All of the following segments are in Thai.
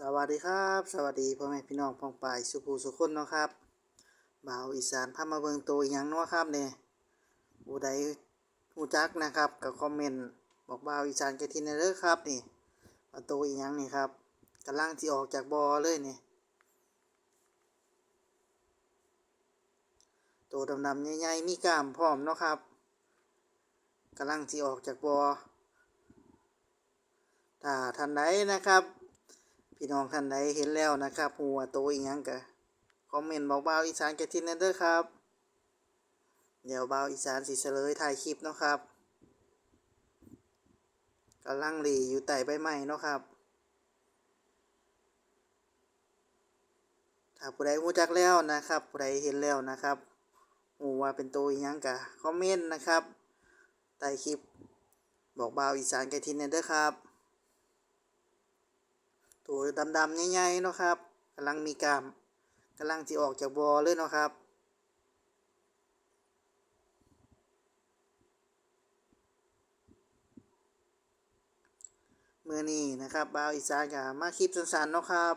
สวัสดีครับ สวัสดีพ่อแม่พี่น้องพ้องปายสุภูสุคนเนาะครับบ่าวอีสานพามาเบิ่งตัวอหยังเนาะครับเนี่ยผู้ใดผู้จักนะครับก็คอมเมนต์บอกบ่าวอีสานแกทินเด้อครับนี่ว่าตัวอีหยังนี่ครับกำลังสิออกจากบ่อเลยนี่ตัวดำๆใหญ่ๆมีกล้ามพร้อมเนาะครับกำลังสิออกจากบ่อถ้าท่านใดนะครับ พี่น้องท่านใดเห็นแล้วนะครับหัวโตอีหยังกะคอมเมนต์บอกเบาอีสานแกทินเด้อครับ เดี๋ยวเบาอีสานสิเฉลยถ่ายคลิปเนาะครับกำลังหลีอยู่ใต้ใบไม้เนาะครับ ถ้าผู้ใดรู้จักแล้วนะครับผู้ใดเห็นแล้วนะครับหูว่าเป็นตัวอีหยังกะคอมเมนต์นะครับใต้คลิปบอกเบาอีสานแกทินเด้อครับ ตัวดำๆใหญ่ๆเนาะครับกำลังมีกามกำลังจะออกจากบ่อเลยเนาะครับเมื่อนี้นะครับบ่าวอีสานกับมาคลิปสั้นๆเนาะครับ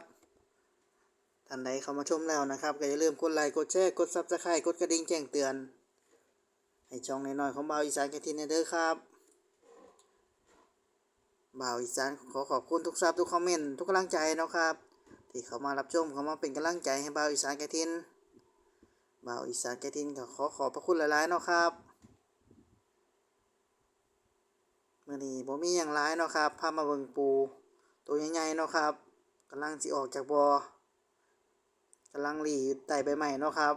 ท่านใดเข้ามาชมแล้วนะครับก็อย่าลืมกดไลค์กดแชร์กดซับสไครต์กดกระดิ่งแจ้งเตือน ให้ช่องน้อยๆของบ่าวอีสานกันทีนเด้อครับ บ่าวอีสานขอขอบคุณทุกซับทุกคอมเมนต์ทุกกำลังใจนะครับ ที่เขามารับชมเขามาเป็นกำลังใจให้บ่าวอีสานแกทินบ่าวอีสานแกทินก็ขอขอบพระคุณหลายๆเนาะครับเมื่อนี้บ่มีอย่างร้ายเนาะครับพามาเบิ่งปูตัวใหญ่ๆเนาะครับกำลังสิออกจากบ่อกำลังหลีอยู่ใต้ใบไม้เนาะครับ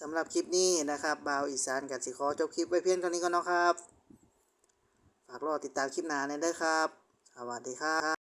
สำหรับคลิปนี้นะครับบ่าวอีสานกับสิขอจบคลิปไว้เพียงเท่านี้ก่อนเนาะครับ ฝากรอติดตามคลิปหน้าในเด้อครับ สวัสดีครับ